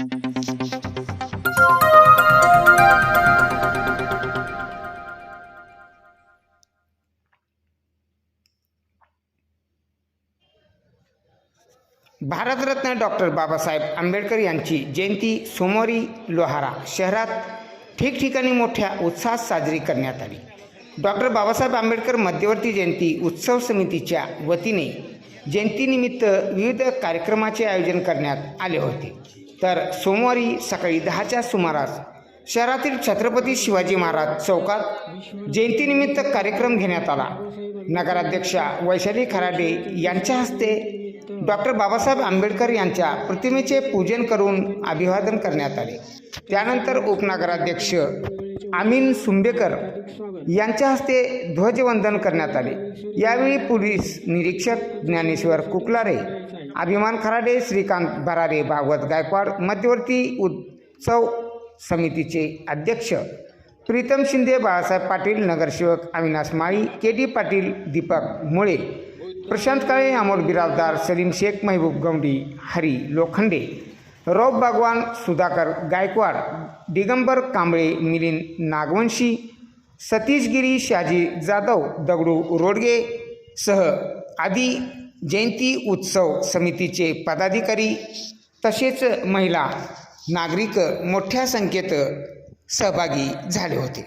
Bharat Ratna doctor Babasaheb Ambedkar यांची जयंती सोमवारी लोहारा शहरात ठिकठिकाणी मोठ्या उत्साहात साजरी करण्यात आली. डॉक्टर बाबासाहेब आंबेडकर मध्यवर्ती जयंती उत्सव समितीच्या वतीने जयंतीनिमित्त विविध कार्यक्रमाचे आयोजन करण्यात आले होते. तर सोमवारी सकाळी दहाच्या सुमारास शहरातील छत्रपती शिवाजी महाराज चौकात जयंतीनिमित्त कार्यक्रम घेण्यात आला. नगराध्यक्षा वैशाली खराडे यांच्या हस्ते डॉक्टर बाबासाहेब आंबेडकर यांच्या प्रतिमेचे पूजन करून अभिवादन करण्यात आले. त्यानंतर उपनगराध्यक्ष आमीन सुंबेकर यांच्या हस्ते ध्वजवंदन करण्यात आले. यावेळी पोलीस निरीक्षक ज्ञानेश्वर कुकलारे अभिमान खराडे श्रीकांत भरारे भागवत गायकवाड मध्यवर्ती उत्सव समितीचे अध्यक्ष प्रीतम शिंदे बाळासाहेब पाटील नगरसेवक अविनाश माळी के डी पाटील दीपक मुळे प्रशांत काळे अमोल बिराजदार सलीम शेख महबूब गौंडी हरी लोखंडे रौफ भगवान सुधाकर गायकवाड दिगंबर कांबळे मिलिंद नागवंशी सतीश गिरी शाजी जाधव दगडू रोडगे सह आदी जयंती उत्सव समितीचे पदाधिकारी तसेच महिला नागरिक मोठ्या संख्येत सहभागी झाले होते.